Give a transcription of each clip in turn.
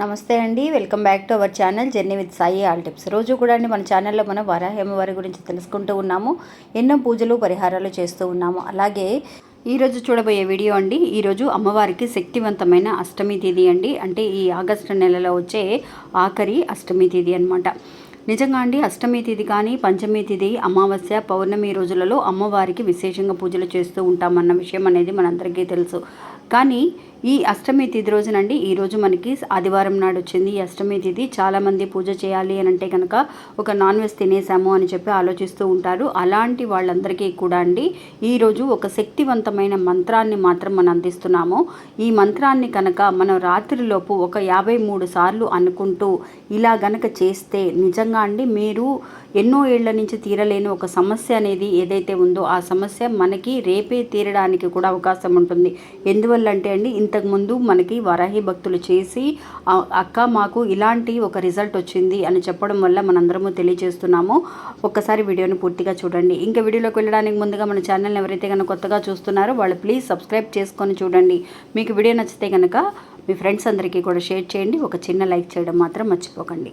నమస్తే అండి welcome back to our channel journey with Sai all tips. రోజు కూడా అండి మన ఛానల్లో మనం వరాహేమవారి గురించి తెలుసుకుంటూ ఉన్నాము ఎన్నో పూజలు పరిహారాలు చేస్తూ ఉన్నాము. అలాగే ఈరోజు చూడబోయే వీడియో అండి ఈరోజు అమ్మవారికి శక్తివంతమైన అష్టమి తిథి అండి. అంటే ఈ ఆగస్టు నెలలో వచ్చే ఆఖరి అష్టమి తిథి అనమాట నిజంగా అండి అష్టమి తిథి కానీ పంచమి తిథి అమావాస్య పౌర్ణమి రోజులలో అమ్మవారికి విశేషంగా పూజలు చేస్తూ ఉంటామన్న విషయం అనేది మనందరికీ తెలుసు. కానీ ఈ అష్టమి తిథి రోజునండి ఈరోజు మనకి ఆదివారం నాడు వచ్చింది ఈ అష్టమి తిథి చాలామంది పూజ చేయాలి అని అంటే కనుక ఒక నాన్ వెజ్ తినేసాము అని చెప్పి ఆలోచిస్తూ ఉంటారు. అలాంటి వాళ్ళందరికీ కూడా అండి ఈరోజు ఒక శక్తివంతమైన మంత్రాన్ని మాత్రం మనం అందిస్తున్నాము. ఈ మంత్రాన్ని కనుక మనం రాత్రిలోపు ఒక యాభై మూడు సార్లు అనుకుంటూ ఇలా గనక చేస్తే నిజంగా అండి మీరు ఎన్నో ఏళ్ళ నుంచి తీరలేని ఒక సమస్య అనేది ఏదైతే ఉందో ఆ సమస్య మనకి రేపే తీరడానికి కూడా అవకాశం ఉంటుంది. ఎందువల్ల అంటే అండి ఇంతకుముందు మనకి వరాహి భక్తులు చేసి అక్క మాకు ఇలాంటి ఒక రిజల్ట్ వచ్చింది అని చెప్పడం వల్ల మనందరము తెలియజేస్తున్నాము. ఒక్కసారి వీడియోని పూర్తిగా చూడండి. ఇంకా వీడియోలోకి వెళ్ళడానికి ముందుగా మన ఛానల్ని ఎవరైతే కనుక కొత్తగా చూస్తున్నారో వాళ్ళు ప్లీజ్ సబ్స్క్రైబ్ చేసుకొని చూడండి. మీకు వీడియో నచ్చితే కనుక మీ ఫ్రెండ్స్ అందరికీ కూడా షేర్ చేయండి. ఒక చిన్న లైక్ చేయడం మాత్రం మర్చిపోకండి.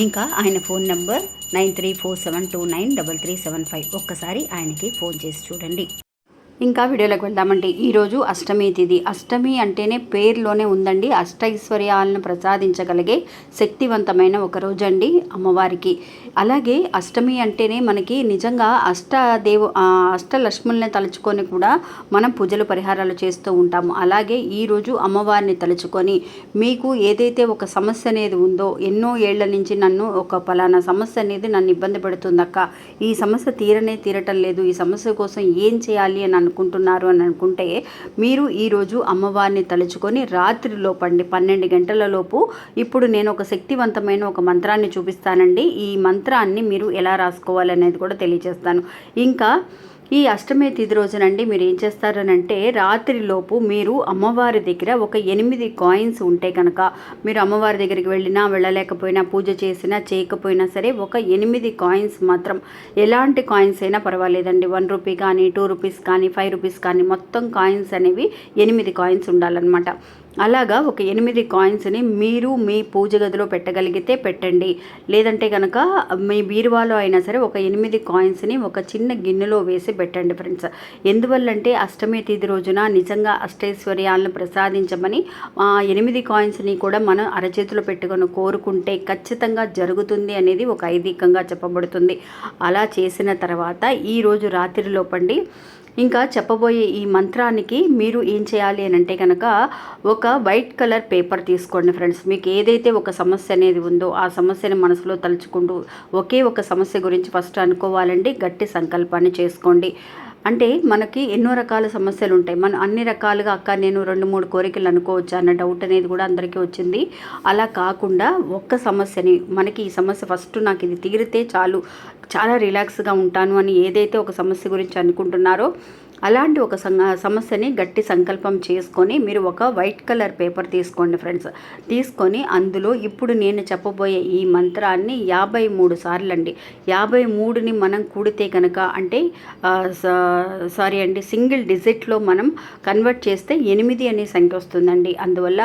ఇంకా ఆయన phone number nine three four seven two nine double three seven five. ఒక్కసారి ఆయనకి ఫోన్ చేసి చూడండి. ఇంకా వీడియోలోకి వెళ్దామండి. ఈరోజు అష్టమి తిథి అష్టమి అంటేనే పేరులోనే ఉందండి. అష్టైశ్వర్యాలను ప్రసాదించగలిగే శక్తివంతమైన ఒక రోజు అండి అమ్మవారికి. అలాగే అష్టమి అంటేనే మనకి నిజంగా అష్టదేవు అష్టలక్ష్ముల్ని తలుచుకొని కూడా మనం పూజలు పరిహారాలు చేస్తూ ఉంటాము. అలాగే ఈరోజు అమ్మవారిని తలుచుకొని మీకు ఏదైతే ఒక సమస్య అనేది ఉందో ఎన్నో ఏళ్ళ నుంచి నన్ను ఒక పలానా సమస్య అనేది నన్ను ఇబ్బంది పెడుతుందక్క. ఈ సమస్య తీరనే తీరటం లేదు. ఈ సమస్య కోసం ఏం చేయాలి అని అనుకుంటున్నారు అని అనుకుంటే మీరు ఈరోజు అమ్మవారిని తలుచుకొని రాత్రి లోపండి పన్నెండు గంటల లోపు ఇప్పుడు నేను ఒక శక్తివంతమైన ఒక మంత్రాన్ని చూపిస్తానండి. ఈ మంత్రాన్ని మీరు ఎలా రాసుకోవాలనేది కూడా తెలియజేస్తాను. ఇంకా ఈ అష్టమి తిథి రోజునండి మీరు ఏం చేస్తారనంటే రాత్రిలోపు మీరు అమ్మవారి దగ్గర ఒక ఎనిమిది కాయిన్స్ ఉంటే కనుక మీరు అమ్మవారి దగ్గరికి వెళ్ళినా వెళ్ళలేకపోయినా పూజ చేసినా చేయకపోయినా సరే ఒక ఎనిమిది కాయిన్స్ మాత్రం ఎలాంటి కాయిన్స్ అయినా పర్వాలేదండి. వన్ రూపీ కానీ టూ రూపీస్ కానీ ఫైవ్ రూపీస్ కానీ మొత్తం కాయిన్స్ అనేవి ఎనిమిది కాయిన్స్ ఉండాలన్నమాట. అలాగా ఒక ఎనిమిది కాయిన్స్ని మీరు మీ పూజ గదిలో పెట్టగలిగితే పెట్టండి. లేదంటే కనుక మీ బీరువాలో అయినా సరే ఒక ఎనిమిది కాయిన్స్ని ఒక చిన్న గిన్నెలో వేసి పెట్టండి ఫ్రెండ్స్. ఎందువల్లంటే అష్టమి తిథి రోజున నిజంగా అష్టైశ్వర్యాలను ప్రసాదించమని ఆ ఎనిమిది కాయిన్స్ని కూడా మనం అరచేతిలో పెట్టుకొని కోరుకుంటే ఖచ్చితంగా జరుగుతుంది అనేది ఒక ఐదీకంగా చెప్పబడుతుంది. అలా చేసిన తర్వాత ఈరోజు రాత్రిలోపండి. ఇంకా చెప్పబోయే ఈ మంత్రానికి మీరు ఏం చేయాలి అని అంటే కనుక ఒక వైట్ కలర్ పేపర్ తీసుకోండి ఫ్రెండ్స్. మీకు ఏదైతే ఒక సమస్య అనేది ఉందో ఆ సమస్యని మనసులో తలుచుకుంటూ ఒకే ఒక సమస్య గురించి ఫస్ట్ అనుకోవాలండి. గట్టి సంకల్పాన్ని చేసుకోండి. అంటే మనకి ఎన్నో రకాల సమస్యలు ఉంటాయి. మనం అన్ని రకాలుగా అక్క నేను రెండు మూడు కోరికలు అనుకోవచ్చు అన్న డౌట్ అనేది కూడా అందరికీ వచ్చింది. అలా కాకుండా ఒక్క సమస్యని మనకి ఈ సమస్య ఫస్ట్ నాకు ఇది తీరితే చాలు చాలా రిలాక్స్గా ఉంటాను అని ఏదైతే ఒక సమస్య గురించి అనుకుంటున్నారో అలాంటి ఒక సమస్యని గట్టి సంకల్పం చేసుకొని మీరు ఒక వైట్ కలర్ పేపర్ తీసుకోండి ఫ్రెండ్స్. తీసుకొని అందులో ఇప్పుడు నేను చెప్పబోయే ఈ మంత్రాన్ని యాభై మూడు సార్లు అండి యాభై మూడుని మనం కూడితే కనుక అంటే సారీ అండి సింగిల్ డిజిట్లో మనం కన్వర్ట్ చేస్తే ఎనిమిది అనే సంఖ్య వస్తుందండి. అందువల్ల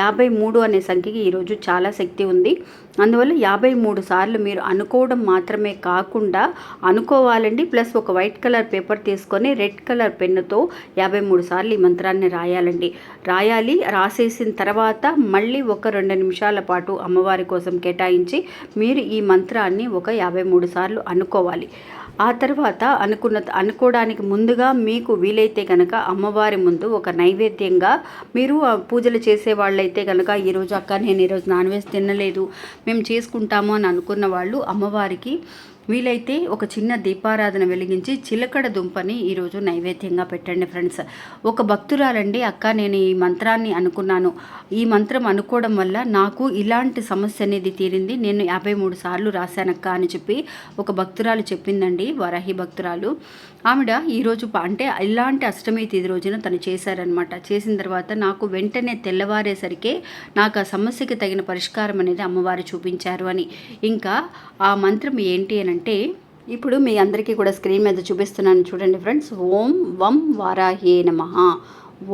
యాభై మూడు అనే సంఖ్యకి ఈరోజు చాలా శక్తి ఉంది. అందువల్ల యాభై మూడు సార్లు మీరు అనుకోవడం మాత్రమే కాకుండా అనుకోవాలండి. ప్లస్ ఒక వైట్ కలర్ పేపర్ తీసుకొని రెడ్ కలర్ పెన్నుతో యాభై మూడు సార్లు ఈ మంత్రాన్ని రాయాలండి. రాయాలి రాసేసిన తర్వాత మళ్ళీ ఒక రెండు నిమిషాల పాటు అమ్మవారి కోసం కేటాయించి మీరు ఈ మంత్రాన్ని ఒక యాభై మూడు సార్లు అనుకోవాలి. ఆ తర్వాత అనుకున్న అనుకోవడానికి ముందుగా మీకు వీలైతే కనుక అమ్మవారి ముందు ఒక నైవేద్యంగా మీరు పూజలు చేసే వాళ్ళైతే కనుక ఈరోజు అక్క నేను ఈరోజు నాన్ వెజ్ తినలేదు మేము చేసుకుంటాము అని అనుకున్న వాళ్ళు అమ్మవారికి వీలైతే ఒక చిన్న దీపారాధన వెలిగించి చిలకడ దుంపని ఈరోజు నైవేద్యంగా పెట్టండి ఫ్రెండ్స్. ఒక భక్తురాలండి అక్క నేను ఈ మంత్రాన్ని అనుకున్నాను. ఈ మంత్రం అనుకోవడం వల్ల నాకు ఇలాంటి సమస్య అనేది తీరింది. నేను యాభై మూడు సార్లు రాశానక్క అని చెప్పి ఒక భక్తురాలు చెప్పిందండి వరాహి భక్తురాలు. ఆవిడ ఈరోజు అంటే ఇలాంటి అష్టమి తిది రోజున తను చేశారనమాట చేసిన తర్వాత నాకు వెంటనే తెల్లవారేసరికి నాకు ఆ సమస్యకి తగిన పరిష్కారం అనేది అమ్మవారు చూపించారు అని. ఇంకా ఆ మంత్రం ఏంటి అని అంటే ఇప్పుడు మీ అందరికీ కూడా స్క్రీన్ మీద చూపిస్తున్నాను. చూడండి ఫ్రెండ్స్. ఓం వం వారాహే నమః.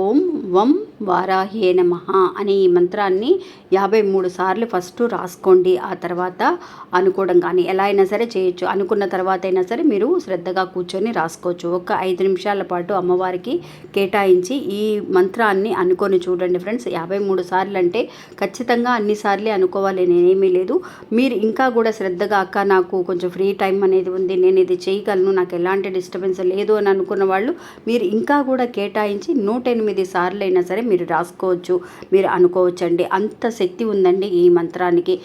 ఓం వం వారాహే నమ అనే ఈ మంత్రాన్ని యాభై మూడు సార్లు ఫస్ట్ రాసుకోండి. ఆ తర్వాత అనుకోవడం కానీ ఎలా అయినా సరే చేయొచ్చు. అనుకున్న తర్వాత అయినా సరే మీరు శ్రద్ధగా కూర్చొని రాసుకోవచ్చు. ఒక ఐదు నిమిషాల పాటు అమ్మవారికి కేటాయించి ఈ మంత్రాన్ని అనుకొని చూడండి ఫ్రెండ్స్. యాభై మూడు సార్లు అంటే ఖచ్చితంగా అన్నిసార్లు అనుకోవాలి నేనేమీ లేదు. మీరు ఇంకా కూడా శ్రద్ధగా అక్క నాకు కొంచెం ఫ్రీ టైం అనేది ఉంది నేను ఇది చేయగలను నాకు ఎలాంటి డిస్టర్బెన్స్ లేదు అని అనుకున్న వాళ్ళు మీరు ఇంకా కూడా కేటాయించి నూట ఎనిమిది సార్లు అయినా సరే మీరు రాసుకోవచ్చు మీరు అనుకోవచ్చండి. అంత శక్తి ఉందండి ఈ మంత్రానికి.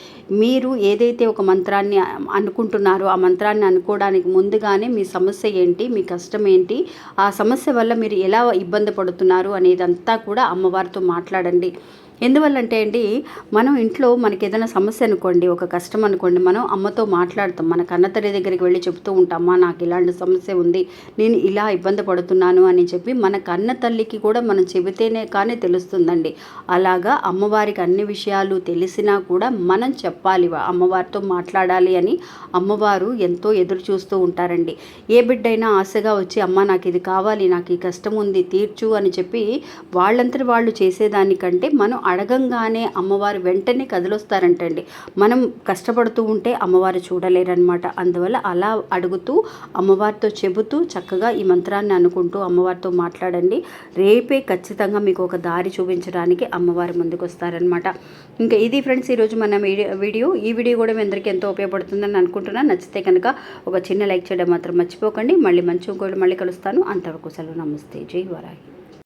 మీరు ఏదైతే ఒక మంత్రాన్ని అనుకుంటున్నారో ఆ మంత్రాన్ని అనుకోవడానికి ముందుగానే మీ సమస్య ఏంటి మీ కష్టం ఏంటి ఆ సమస్య వల్ల మీరు ఎలా ఇబ్బంది పడుతున్నారు అనేదంతా కూడా అమ్మవారితో మాట్లాడండి. ఎందువల్లంటే అండి మనం ఇంట్లో మనకి ఏదైనా సమస్య అనుకోండి ఒక కష్టం అనుకోండి మనం అమ్మతో మాట్లాడతాం. మన కన్నతల్లి దగ్గరికి వెళ్ళి చెప్తూ ఉంటామా నాకు ఇలాంటి సమస్య ఉంది నేను ఇలా ఇబ్బంది పడుతున్నాను అని చెప్పి మన కన్న తల్లికి కూడా మనం చెబితేనే కానీ తెలుస్తుందండి. అలాగా అమ్మవారికి అన్ని విషయాలు తెలిసినా కూడా మనం చెప్పాలి అమ్మవారితో మాట్లాడాలి అని అమ్మవారు ఎంతో ఎదురు చూస్తూ ఉంటారండి. ఏ బిడ్డైనా ఆశగా వచ్చి అమ్మ నాకు ఇది కావాలి నాకు ఈ కష్టం ఉంది తీర్చు అని చెప్పి వాళ్ళంతా వాళ్ళు చేసేదానికంటే మనం అడగంగానే అమ్మవారు వెంటనే కదిలొస్తారంటండి. మనం కష్టపడుతూ ఉంటే అమ్మవారు చూడలేరనమాట అందువల్ల అలా అడుగుతూ అమ్మవారితో చెబుతూ చక్కగా ఈ మంత్రాన్ని అనుకుంటూ అమ్మవారితో మాట్లాడండి. రేపే ఖచ్చితంగా మీకు ఒక దారి చూపించడానికి అమ్మవారి ముందుకు వస్తారనమాట ఇంకా ఇది ఫ్రెండ్స్ ఈరోజు మన వీడియో వీడియో. ఈ వీడియో కూడా మీ అందరికీ ఎంతో ఉపయోగపడుతుందని అనుకుంటున్నాను. నచ్చితే కనుక ఒక చిన్న లైక్ చేయడం మాత్రం మర్చిపోకండి. మళ్ళీ మంచి ఇంకోటి మళ్ళీ కలుస్తాను. అంతవరకు సెలవు. నమస్తే. జై వరాయి